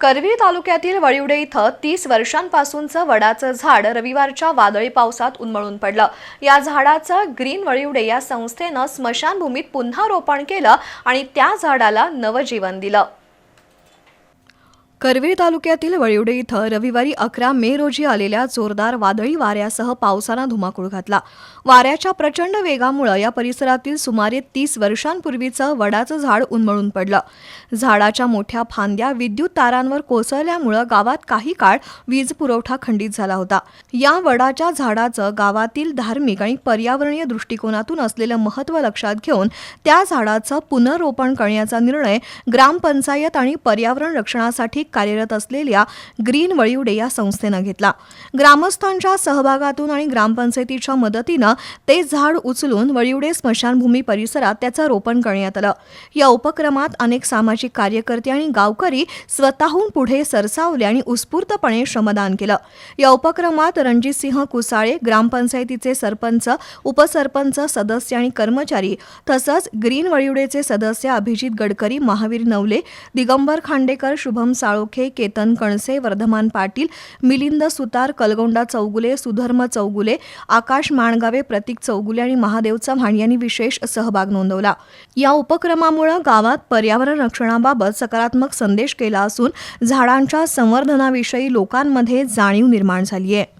करवीर तालुक्यातील वळिवडे इथं तीस वर्षांपासूनचं वडाचं झाड रविवारच्या वादळी पावसात उन्मळून पडलं. या झाडाचं ग्रीन वळिवडे या संस्थेनं स्मशानभूमीत पुन्हा रोपण केलं आणि त्या झाडाला नवजीवन दिलं. करवीर तालुक्यातील वळिवडे इथं रविवारी अकरा मे रोजी आलेल्या जोरदार वादळी वाऱ्यासह पावसानं धुमाकूळ घातला. वाऱ्याच्या प्रचंड वेगामुळं या परिसरातील सुमारे तीस वर्षांपूर्वीचं वडाचं झाड उन्मळून पडलं. झाडाच्या मोठ्या फांद्या विद्युत तारांवर कोसळल्यामुळं गावात काही काळ वीज पुरवठा खंडित झाला होता. या वडाच्या झाडाचं गावातील धार्मिक आणि पर्यावरणीय दृष्टिकोनातून असलेलं महत्त्व लक्षात घेऊन त्या झाडाचं पुनरोपण करण्याचा निर्णय ग्रामपंचायत आणि पर्यावरण रक्षणासाठी कार्यरत असलेल्या ग्रीन वळिवडे या संस्थेनं घेतला. ग्रामस्थांच्या सहभागातून आणि ग्रामपंचायतीच्या मदतीनं ते झाड उचलून वळिवडे स्मशानभूमी परिसरात त्याचं रोपण करण्यात आलं. या उपक्रमात अनेक सामाजिक कार्यकर्ते आणि गावकरी स्वतःहून पुढे सरसावले आणि उत्स्फूर्तपणे श्रमदान केलं. या उपक्रमात रणजितसिंह कुसाळे ग्रामपंचायतीचे सरपंच उपसरपंच सदस्य आणि कर्मचारी तसंच ग्रीन वळिवडेचे सदस्य अभिजित गडकरी महावीर नवले दिगंबर खांडेकर शुभम साळोखे केतन कणसे वर्धमान पाटील मिलिंद सुतार कलगोंडा चौगुले सुधर्म चौगुले आकाश माणगावे प्रतीक चौगुले आणि महादेव चव्हाण यांनी विशेष सहभाग नोंदवला. या उपक्रमामुळे गावात पर्यावरण रक्षणाबाबत सकारात्मक संदेश केला असून झाडांच्या संवर्धनाविषयी लोकांमध्ये जाणीव निर्माण झाली आहे